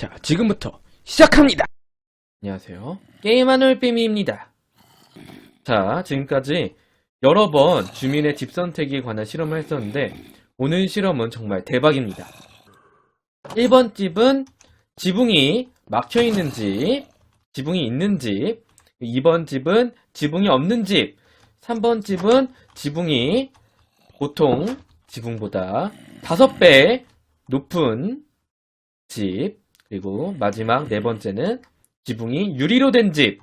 자, 지금부터 시작합니다. 안녕하세요. 게임하는 삐미입니다. 자, 지금까지 여러 번 주민의 집 선택에 관한 실험을 했었는데, 오늘 실험은 정말 대박입니다. 1번 집은 지붕이 막혀 있는 집, 지붕이 있는 집, 2번 집은 지붕이 없는 집, 3번 집은 지붕이 보통 지붕보다 5배 높은 집, 그리고 마지막 네 번째는 지붕이 유리로 된 집.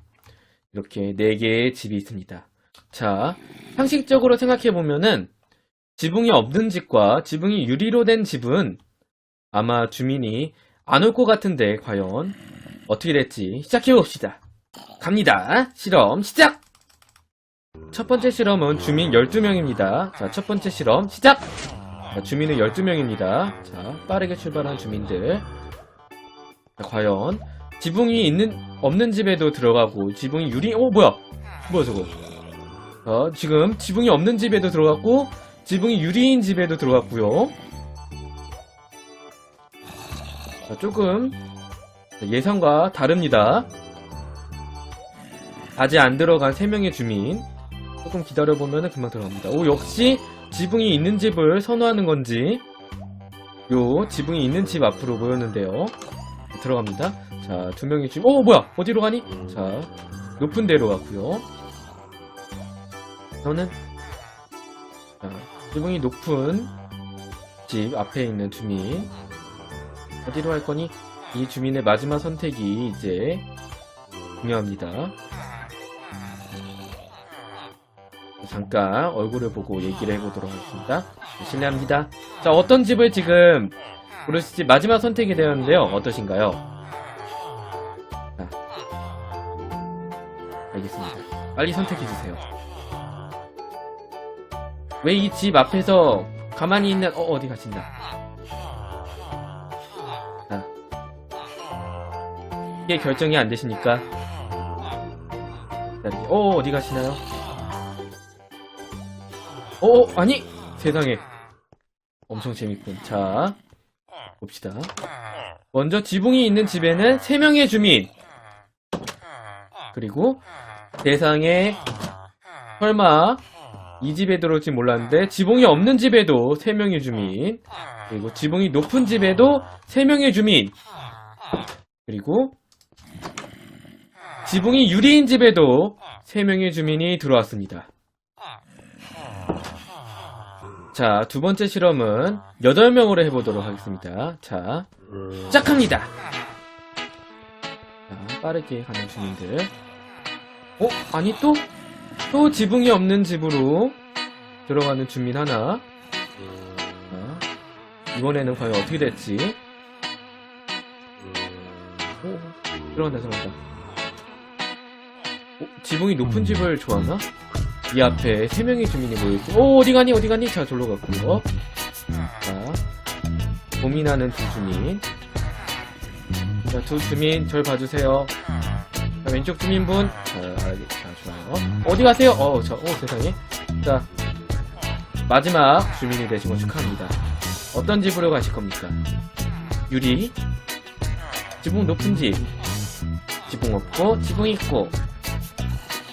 이렇게 네 개의 집이 있습니다. 자, 상식적으로 생각해 보면은 지붕이 없는 집과 지붕이 유리로 된 집은 아마 주민이 안 올 것 같은데 과연 어떻게 될지 시작해 봅시다. 갑니다. 실험 시작! 첫 번째 실험은 주민 12명입니다. 자, 첫 번째 실험 시작! 자, 주민은 12명입니다. 자, 빠르게 출발한 주민들. 자, 과연 지붕이 있는 없는 집에도 들어가고 지붕이 유리 어 뭐야? 뭐야 저거? 어, 지금 지붕이 없는 집에도 들어갔고 지붕이 유리인 집에도 들어갔고요. 자, 조금 예상과 다릅니다. 아직 안 들어간 3명의 주민 조금 기다려보면 금방 들어갑니다. 오 역시 지붕이 있는 집을 선호하는 건지 요 지붕이 있는 집 앞으로 모였는데요 들어갑니다. 자, 두 명이 지금, 어, 뭐야? 어디로 가니? 자, 높은 데로 갔고요 저는, 자, 지붕이 높은 집 앞에 있는 주민. 어디로 갈 거니? 이 주민의 마지막 선택이 이제 중요합니다. 잠깐 얼굴을 보고 얘기를 해보도록 하겠습니다. 실례합니다. 자, 어떤 집을 지금 고르시지 마지막 선택이 되었는데요. 어떠신가요? 자, 알겠습니다. 빨리 선택해주세요. 왜 이 집 앞에서 가만히 있는, 어, 어디 가신다. 자, 이게 결정이 안 되십니까? 자, 어, 어디 가시나요? 어, 어, 아니! 세상에. 엄청 재밌군. 자, 봅시다. 먼저 지붕이 있는 집에는 3명의 주민. 그리고 대상에 설마 이 집에 들어올지 몰랐는데 지붕이 없는 집에도 3명의 주민. 그리고 지붕이 높은 집에도 3명의 주민. 그리고 지붕이 유리인 집에도 3명의 주민이 들어왔습니다. 자, 두 번째 실험은 8명으로 해보도록 하겠습니다. 자, 시작합니다. 자, 빠르게 가는 주민들. 어? 아니, 또? 또 지붕이 없는 집으로 들어가는 주민 하나. 자, 이번에는 과연 어떻게 될지. 오, 들어간다, 들어간다. 어, 지붕이 높은 집을 좋아하나? 이 앞에 세 명의 주민이 모여있고, 오, 어디 가니, 어디 가니? 자, 졸로 갔고요. 자, 고민하는 두 주민. 자, 두 주민, 절 봐주세요. 자, 왼쪽 주민분. 자, 자, 좋아요. 어디 가세요? 어, 저, 어, 세상에. 자, 마지막 주민이 되신 거 축하합니다. 어떤 집으로 가실 겁니까? 유리, 지붕 높은 집, 지붕 없고, 지붕 있고,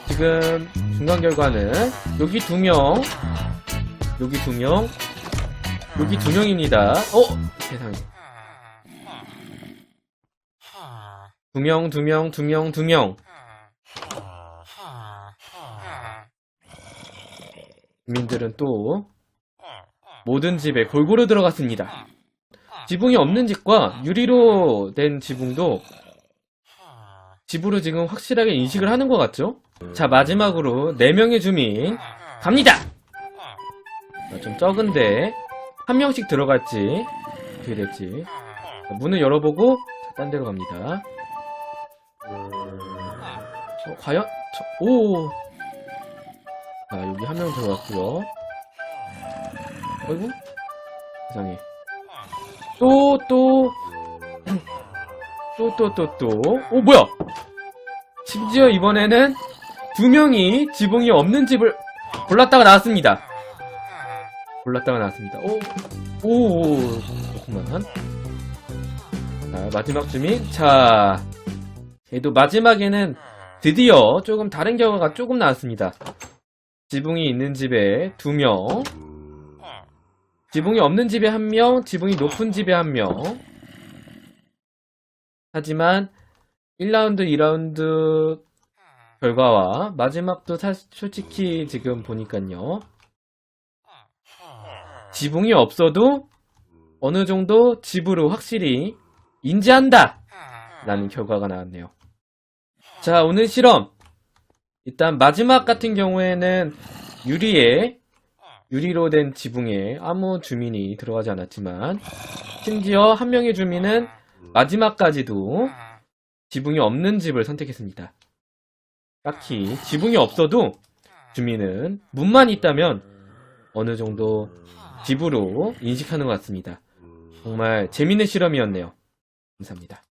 지금 중간 결과는 여기 두 명, 여기 두 명, 여기 두 명입니다. 어? 세상에. 두 명, 두 명, 두 명, 두 명. 주민들은 또 모든 집에 골고루 들어갔습니다. 지붕이 없는 집과 유리로 된 지붕도 집으로 지금 확실하게 인식을 하는 것 같죠? 자, 마지막으로 4명의 주민 갑니다! 자, 좀 적은데 한 명씩 들어갈지 어떻게 될지 자, 문을 열어보고 자, 딴 데로 갑니다. 어, 과연? 저, 오! 자, 여기 한 명 들어갔고요. 어이구? 세상에. 또, 또, 또, 또, 또, 또. 오, 뭐야! 심지어 이번에는 두 명이 지붕이 없는 집을 골랐다가 나왔습니다. 골랐다가 나왔습니다. 오, 오, 오, 그만. 자, 마지막 주민. 자, 그래도 마지막에는 드디어 조금 다른 결과가 조금 나왔습니다. 지붕이 있는 집에 두 명, 지붕이 없는 집에 한 명, 지붕이 높은 집에 한 명. 하지만 1라운드, 2라운드 결과와 마지막도 사, 솔직히 지금 보니까요. 지붕이 없어도 어느 정도 집으로 확실히 인지한다! 라는 결과가 나왔네요. 자, 오늘 실험. 일단 마지막 같은 경우에는 유리에, 유리로 된 지붕에 아무 주민이 들어가지 않았지만, 심지어 한 명의 주민은 마지막까지도 지붕이 없는 집을 선택했습니다. 딱히 지붕이 없어도 주민은 문만 있다면 어느 정도 집으로 인식하는 것 같습니다. 정말 재밌는 실험이었네요. 감사합니다.